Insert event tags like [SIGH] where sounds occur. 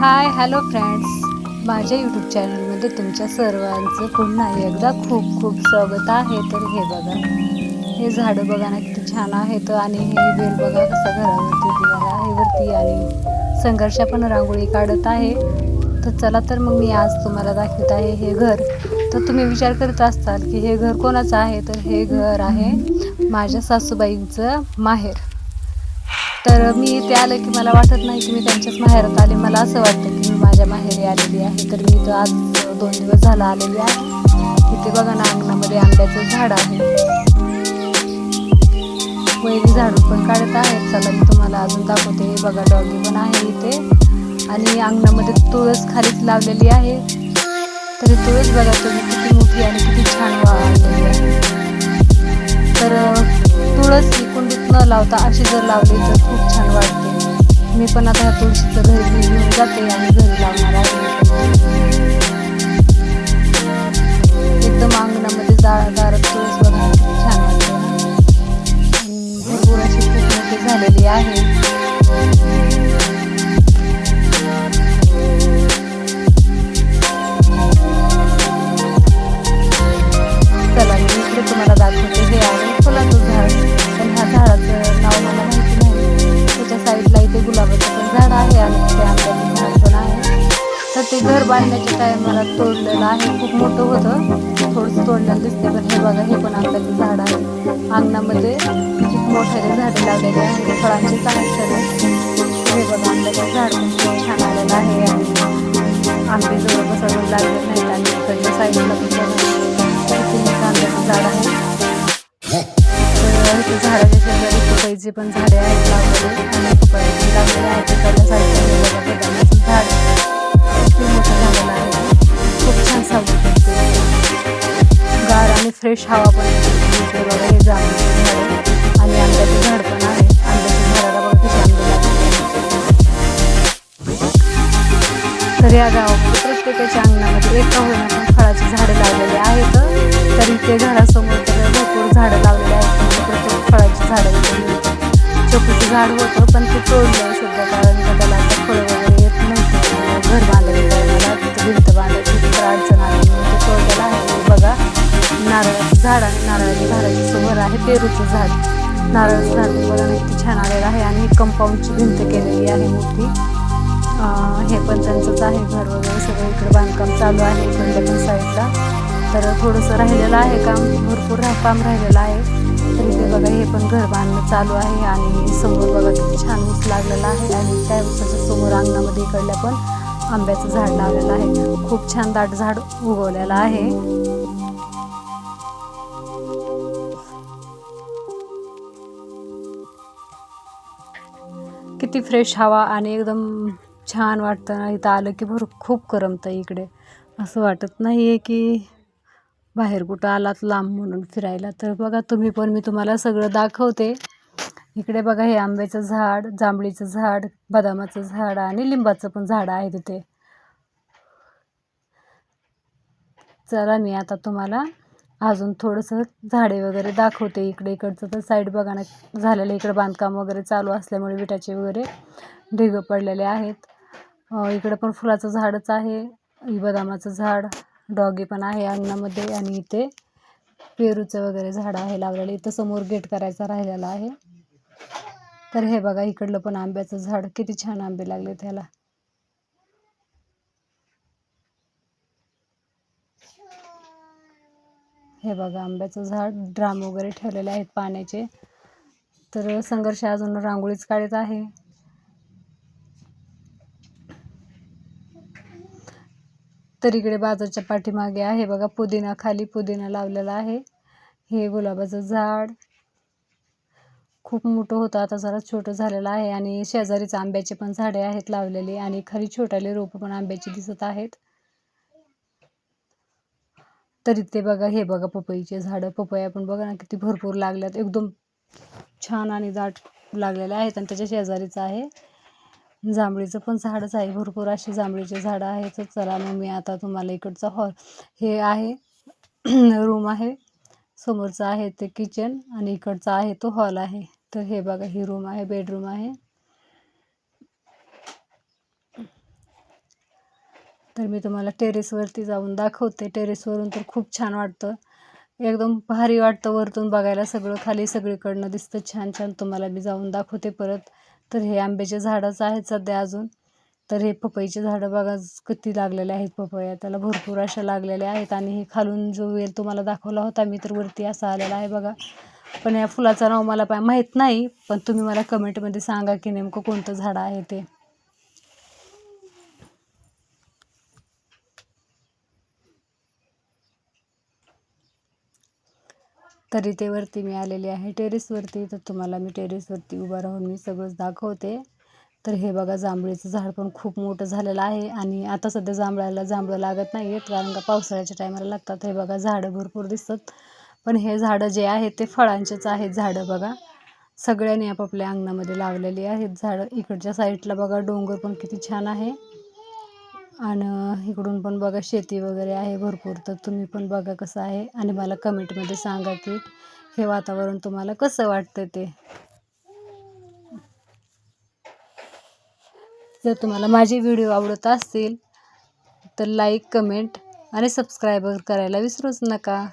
हाय hello friends माझ्या YouTube चॅनलमध्ये तुमच्या सर्वांचं पुन्हा एकदा खूप खूप स्वागत आहे. तर हे बघा हे झाडं बघा ना किती छान आहेत. आणि हे बेल बघा कसं घरावरती दिलेलं आहे. वरती आणि संघर्ष पण रांगोळी काढत आहे. तर चला तर मग मी आज तुम्हाला दाखवत आहे हे घर. तर तुम्ही विचार करत असताल की हे घर कोणाचं आहे? तर हे घर आहे माझ्या सासूबाईंचं माहेर. तर मी इथे आलं की मला वाटत नाही की मी त्यांच्याच माहेरात आले. मला असं वाटतं की मी माझ्या माहेरी आलेली आहे. तर मी इथं आज दोन दिवस झाला आलेली आहे. इथे बघा ना अंगणामध्ये आंब्याचं झाड आहे. वैरी झाडू पण काढत आहेत. चला मी तुम्हाला अजून दाखवते. हे बघा डॉगी पण आहे इथे. आणि अंगणामध्ये तुळस खालीच लावलेली आहे. तरी तुळस बघा तुम्ही किती मोठी आणि किती छान वाढलेली आहे. न लावता अशी जर लावली तर खूप छान वाटते. मी पण आता ह्या तुळशीचं घरी घेऊन जाते आणि घरी लावणार आहे. ते घर बांधण्याच्या टायमाला तोडलेलं आहे. खूप मोठं होतं. थोडंसं तोडलेलं दिसते पण हे बघा हे पण आंब्याचं झाड आहे अंगणामध्ये खूप मोठ्याने झाडे लावलेले आहेत फळांचे आहेत हे बघा आंब्याचं झाड पण खूप छान आलेलं आहे. आणि आंबे जवळ बसवून लागले नाहीत आणि इकडच्या साईडला पण आंब्याचं झाड आहे. झाडाच्या शेजारी पपईचे पण झाडे आहेत. फ्रेश हवा पण येते. बघा हे आणि आंब्याचं झाड पण आहे. आंब्याच्या झाडाला बघा आंबे लागले तर या गावामध्ये प्रत्येकाच्या अंगणामध्ये एका होईना पण फळाची झाडं लावलेली आहेत. तर इथे घरासमोर तर भरपूर झाडं लावलेली आहेत. म्हणजे प्रत्येक फळाची झाडं इथे चोकूचं झाड होतं पण ते तोडलं सध्या कारण त्याला नारळाच्या झाडाच्या समोर आहे पेरूचं झाड. नारळाचं झाड बघा किती छान आलेलं आहे आणि कंपाऊंडची भिंत केलेली आहे मोठी. हे पण त्यांचंच आहे घर वगैरे सगळं इकडे बांधकाम चालू आहे इकडल्या पण साईडला तर थोडंसं राहिलेलं आहे काम भरपूर काम राहिलेलं आहे. तर इथे बघा हे पण घर बांधणं चालू आहे आणि समोर बघा किती छान ऊस लागलेला आहे आणि त्या ऊसाच्या समोर अंगणामध्ये इकडल्या पण आंब्याचं झाड लावलेलं आहे. खूप छान दाट झाड उगवलेलं आहे. किती फ्रेश हवा आणि एकदम छान वाटतं ना. इथं आलं की भर खूप करमतं इकडे. असं वाटत नाही आहे की बाहेर कुठं आलात लांब म्हणून फिरायला. तर बघा तुम्ही पण मी तुम्हाला सगळं दाखवते. इकडे बघा हे आंब्याचं झाड जांभळीचं झाड बदामाचं झाड आणि लिंबाचं पण झाड आहे तिथे चला मी आता तुम्हाला अजून थोडंसं झाडे वगैरे दाखवते इकडे इकडचं. तर साईड बघा ना झालेलं इकडे बांधकाम वगैरे चालू असल्यामुळे विटाचे वगैरे ढिगं पडलेले आहेत. इकडं पण फुलाचं झाडच आहे. बदामाचं झाड डॉगी पण आहे अंगणामध्ये आणि इथे पेरूचं वगैरे झाड आहे लावलेलं. इथं समोर गेट करायचा राहिलेला आहे. तर हे बघा इकडलं पण आंब्याचं झाड. किती छान आंबे लागले त्याला हे बघा आंब्याचं झाड ड्राम वगैरे ठेवलेले आहेत पाण्याचे. तर संघर्ष अजून रांगोळीच काढत आहे. तर इकडे बाजूच्या पाठीमागे आहे बघा पुदिना खाली पुदिना लावलेला आहे. हे गुलाबाचं झाड. खूप मोठं होतं आता जरा छोटं झालेलं आहे. आणि शेजारीच आंब्याचे पण झाडे आहेत लावलेली. आणि खाली छोटाले रोपं पण आंब्याची दिसत आहेत. तर इथे बघा हे बघा पपईचे झाडं. पपया पण बघा ना किती भरपूर लागल्यात. एकदम छान आणि दाट लागलेले आहेत आणि त्याच्या शेजारीच आहे. जांभळीचं पण झाडच आहे. भरपूर अशी जांभळीचे झाडं आहेत. तर चला मग मी आता तुम्हाला इकडचा हॉल हे आहे [CLEARS THROAT] रूम आहे. समोरचं आहे ते किचन आणि इकडचा आहे तो हॉल आहे. तर हे बघा ही रूम आहे बेडरूम आहे. तर मी तुम्हाला टेरेसवरती जाऊन दाखवते. टेरेसवरून तर खूप छान वाटतं. एकदम भारी वाटतं वरतून बघायला. सगळं खाली सगळीकडनं दिसतं. छान छान तुम्हाला मी जाऊन दाखवते परत. तर हे आंब्याचे झाडंच आहेत सध्या अजून. तर हे पपईचे झाडं बघा किती लागलेले आहेत पपया. त्याला भरपूर अशा लागलेल्या आहेत. आणि हे खालून जो वेल तुम्हाला दाखवला होता मी तर वरती असा आलेला आहे बघा. पण या फुलाचं नाव मला पा माहीत नाही. पण तुम्ही मला कमेंटमध्ये सांगा की नेमकं कोणतं झाड आहे ते. तरी ते वरती मी आलेली आहे. टेरेसवरती तर तुम्हाला मी टेरेसवरती उभा राहून मी सगळंच दाखवते. तर हे बघा जांभळीचं झाड पण खूप मोठं झालेलं आहे आणि आता सध्या जांभळाला जांभळं लागत नाही आहेत कारण का पावसाळ्याच्या टायमाला लागतात. हे बघा झाडं भरपूर दिसतात. पण हे झाडं जे आहेत ते फळांचेच आहेत झाडं बघा. सगळ्यांनी आपापल्या अंगणामध्ये लावलेली आहेत झाडं. इकडच्या साईडला बघा डोंगर पण किती छान आहे. आणि इकडून पण बघा शेती वगैरे आहे भरपूर. तर तुम्ही पण बघा कसं आहे. आणि मला कमेंटमध्ये सांगा की हे वातावरण तुम्हाला कसं वाटतं ते? जर तुम्हाला माझे व्हिडिओ आवडत असतील तर लाईक कमेंट आणि सबस्क्राईबर करायला विसरूच नका.